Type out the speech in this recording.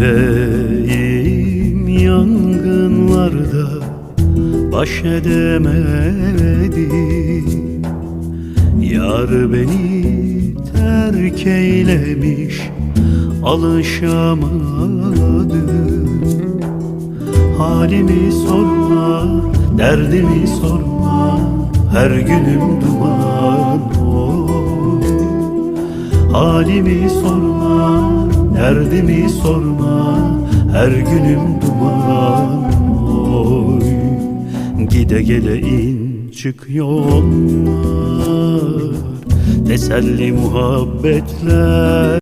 Yüreğim yangınlarda baş edemedi Yar beni terk eylemiş alışamadım. Halimi sorma, derdimi sorma Her günüm duman oy Halimi sorma, derdimi sorma Her günüm duman oy. Gide gele in çık yollar Teselli muhabbetler